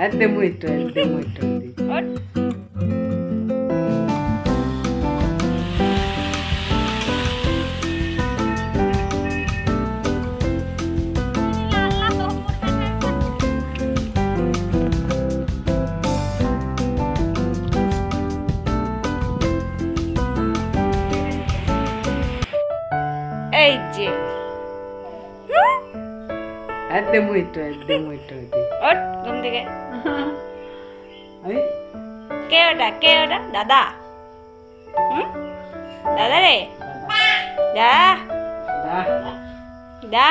Até muito, até muito. এই যে ঘুম থেকে কে ওটা কে ওটা দাদা হুম দাদা রে দা dá.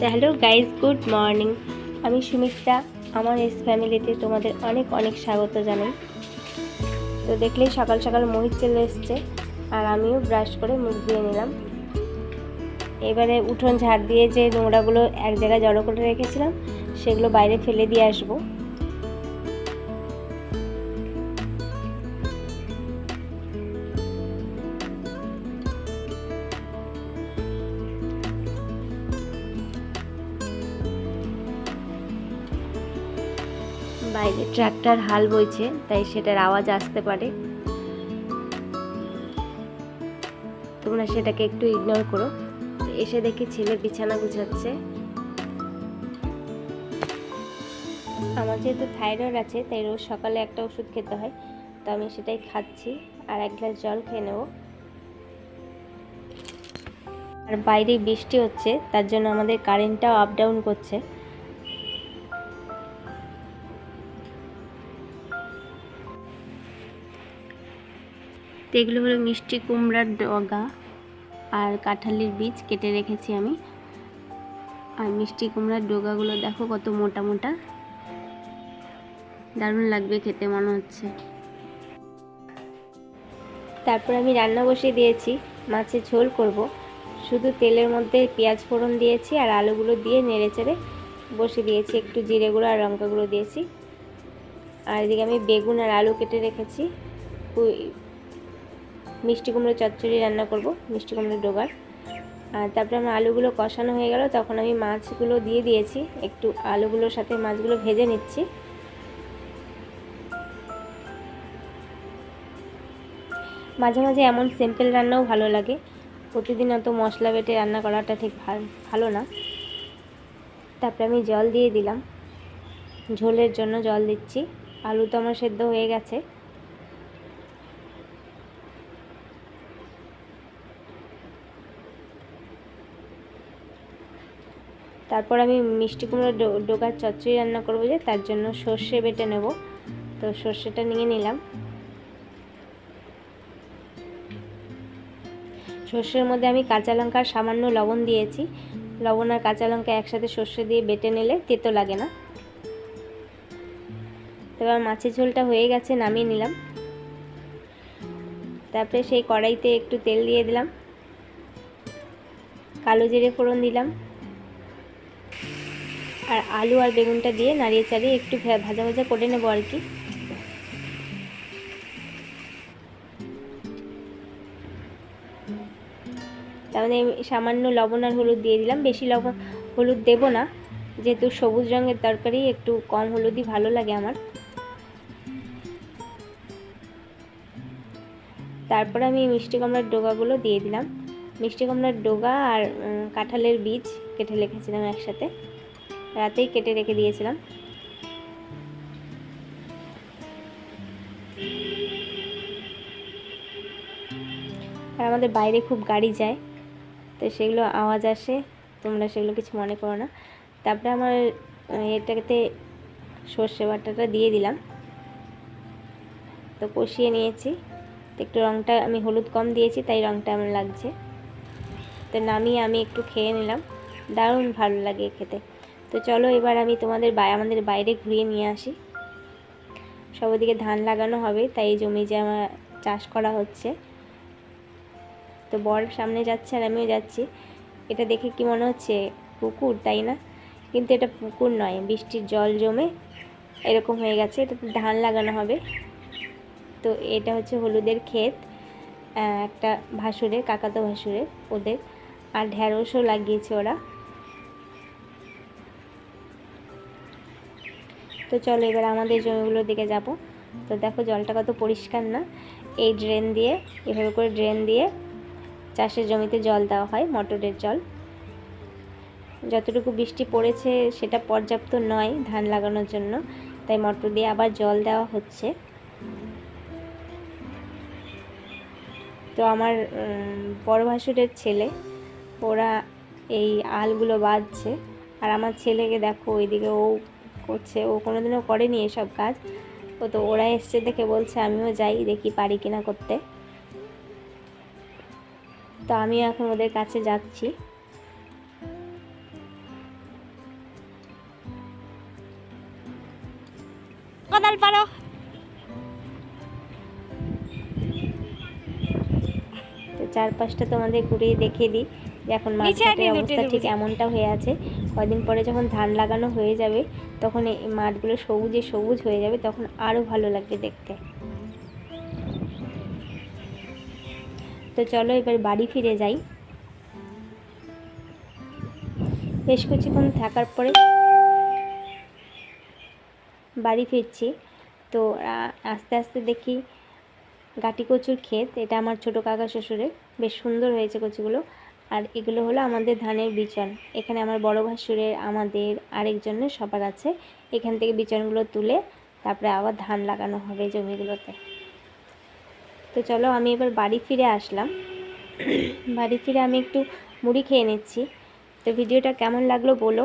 দা হ্যালো গাইজ গুড মর্নিং আমি সুমিত্রা আমার এস ফ্যামিলিতে তোমাদের অনেক অনেক স্বাগত জানাই। তো দেখলেই সকাল সকাল মহিষ চলে এসছে, আর আমিও ব্রাশ করে মুখ দিয়ে নিলাম। এবারে উঠোন ঝাড় দিয়ে যে নোংরাগুলো এক জায়গায় জড়ো করে রেখেছিলাম, সেগুলো বাইরে ফেলে দিয়ে আসব। বাইরে ট্রাক্টর হাল বইছে, তাই সেটার আওয়াজ আসতে পারে। তোমরা সেটাকে একটু ইগনোর করো। এসে দেখি ছেলে বিছানা গুছাচ্ছে। আমার যেহেতু থাইরয়েড আছে, তাই রোজ সকালে একটা ওষুধ খেতে হয়, তো আমি সেটাই খাচ্ছি, আর এক গ্লাস জল খেয়ে নেব। আর বাইরে বৃষ্টি হচ্ছে, তার জন্য আমাদের কারেন্টটাও আপ ডাউন করছে। তো এগুলো হলো মিষ্টি কুমড়ার ডগা আর কাঁঠালির বীজ কেটে রেখেছি আমি। আর মিষ্টি কুমড়ার ডগাগুলো দেখো কত মোটা মোটা। দারুণ লাগবে খেতে মনে হচ্ছে। তারপর আমি রান্না বসিয়ে দিয়েছি মাছের ঝোল করব। শুধু তেলের মধ্যে পেঁয়াজ ফোড়ন দিয়েছি আর আলুগুলো দিয়ে নেড়ে চেড়ে বসিয়ে দিয়েছি। একটু জিরে গুঁড়ো আর লঙ্কা গুঁড়ো দিয়েছি। আর এদিকে আমি বেগুন আর আলু কেটে রেখেছি। মিষ্টি কুমড়ো চচ্চড়ি রান্না করব, মিষ্টি কুমড়ো ডোগার। আর তারপরে আমার আলুগুলো কষানো হয়ে গেল, তখন আমি মাছগুলো দিয়ে দিয়েছি, একটু আলুগুলোর সাথে মাছগুলো ভেজে নিচ্ছি। মাঝে মাঝে এমন সিম্পল রান্নাও ভালো লাগে প্রতিদিন অত মশলা বেটে রান্না করাটা ঠিক ভাল- না। তারপরে আমি জল দিয়ে দিলাম, ঝোলের জন্য জল দিচ্ছি, আলু তো আমার সেদ্ধ হয়ে গেছে। তারপর আমি মিষ্টি কুমড়ো ডোকার চচ্চড়ি রান্না করব যে, তার জন্য সর্ষে বেটে নেব। তো সর্ষেটা নিয়ে নিলাম। সর্ষের মধ্যে আমি কাঁচা লঙ্কা আর সামান্য লবণ দিয়েছি। লবণ আর কাঁচা লঙ্কা একসাথে সর্ষে দিয়ে বেটে নিলে তেতো লাগে না। তারপর মাছের ঝোলটা হয়ে গেছে, নামিয়ে নিলাম। তারপরে সেই কড়াইতে একটু তেল দিয়ে দিলাম। কালো জিরে ফোড়ন দিলাম। আর আলু আর বেগুনটা দিয়ে নাড়িয়ে চাড়িয়ে একটু ভাজা ভাজা করে নেব আর কি। তার মানে সামান্য লবণ আর হলুদ দিয়ে দিলাম। বেশি লবণ হলুদ দেবো না। যেহেতু সবুজ রঙের তরকারি, একটু কম হলুদই ভালো লাগে আমার। তারপর আমি মিষ্টি কুমড়ার ডোগাগুলো দিয়ে দিলাম। মিষ্টি কুমড়ার ডোগা আর কাঁঠালের বীজ কেটে রেখেছিলাম একসাথে। রাতেই কেটে রেখে দিয়েছিলাম। আর আমাদের বাইরে খুব গাড়ি যায়, তো সেগুলো আওয়াজ আসে, তোমরা সেগুলো কিছু মনে করো না। তারপরে আমার এটাতে সর্ষে বাটাটা দিয়ে দিলাম। তো কষিয়ে নিয়েছি। তো একটু রঙটা আমি হলুদ কম দিয়েছি, তাই রঙটা আমার লাগছে। তো নামিয়ে আমি একটু খেয়ে নিলাম। দারুণ ভালো লাগে খেতে। তো চলো এবার আমি তোমাদের বাই আমাদের বাইরে ঘুরিয়ে নিয়ে আসি। সব ওদিকে ধান লাগানো হবে, তাই এই জমি যে আমার চাষ করা হচ্ছে। তো বর সামনে যাচ্ছে আর আমিও যাচ্ছি। এটা দেখে কি মনে হচ্ছে, পুকুর, তাই না? কিন্তু এটা পুকুর নয়, বৃষ্টির জল জমে এরকম হয়ে গেছে। এটাতে ধান লাগানো হবে। তো এটা হচ্ছে হলুদের ক্ষেত একটা ভাসুরের, কাকাতো ভাসুরের, ওদের। আর ঢ্যাঁড়সও লাগিয়েছে ওরা। তো চলো এবার আমাদের জমিগুলোর দিকে যাব। তো দেখো জলটা কত পরিষ্কার না? এই ড্রেন দিয়ে, এভাবে করে ড্রেন দিয়ে চাষের জমিতে জল দেওয়া হয়, মটরের জল। যতটুকু বৃষ্টি পড়েছে সেটা পর্যাপ্ত নয় ধান লাগানোর জন্য, তাই মটর দিয়ে আবার জল দেওয়া হচ্ছে। তো আমার বড় ভাসুরের ছেলে, ওরা এই আলগুলো বাঁধছে। আর আমার ছেলেকে দেখো ওইদিকে ও করছে ও কোনোদিনও করেনি এসব কাজ। ও তো ওরা এসছে দেখে বলছে আমিও যাই দেখি পারি কিনা করতে। তো আমিও এখন ওদের কাছে যাচ্ছি। কোদাল পারো চারপাশটা তোমাদের ঘুরিয়ে দেখিয়ে দিই। এখন মাঠঘাটের অবস্থা ঠিক এমনটা হয়ে আছে। কদিন পরে যখন ধান লাগানো হয়ে যাবে তখন এই মাঠগুলো সবুজে সবুজ হয়ে যাবে তখন আরও ভালো লাগবে দেখতে। তো চলো এবার বাড়ি ফিরে যাই। বেশ কিছুক্ষণ থাকার পরে বাড়ি ফিরছি। তো আস্তে আস্তে দেখি গাটি কচুর ক্ষেত এটা আমার ছোট কাকা শ্বশুরের। বেশ সুন্দর হয়েছে কচুগুলো। আর এগুলো হলো আমাদের ধানের বিচন। এখানে আমার বড় ভাসুরের, আমাদের আরেকজনের সবার আছে। এখান থেকে বিচনগুলো তুলে তারপরে আবার ধান লাগানো হবে জমিগুলোতে। তো চলো আমি এবার বাড়ি ফিরে আসলাম। বাড়ি ফিরে আমি একটু মুড়ি খেয়ে নিচ্ছি। তো ভিডিওটা কেমন লাগল বলো।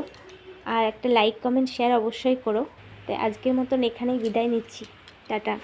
আর একটা লাইক কমেন্ট শেয়ার অবশ্যই করো। তো আজকের মতন এখানেই বিদায় নিচ্ছি। টাটা।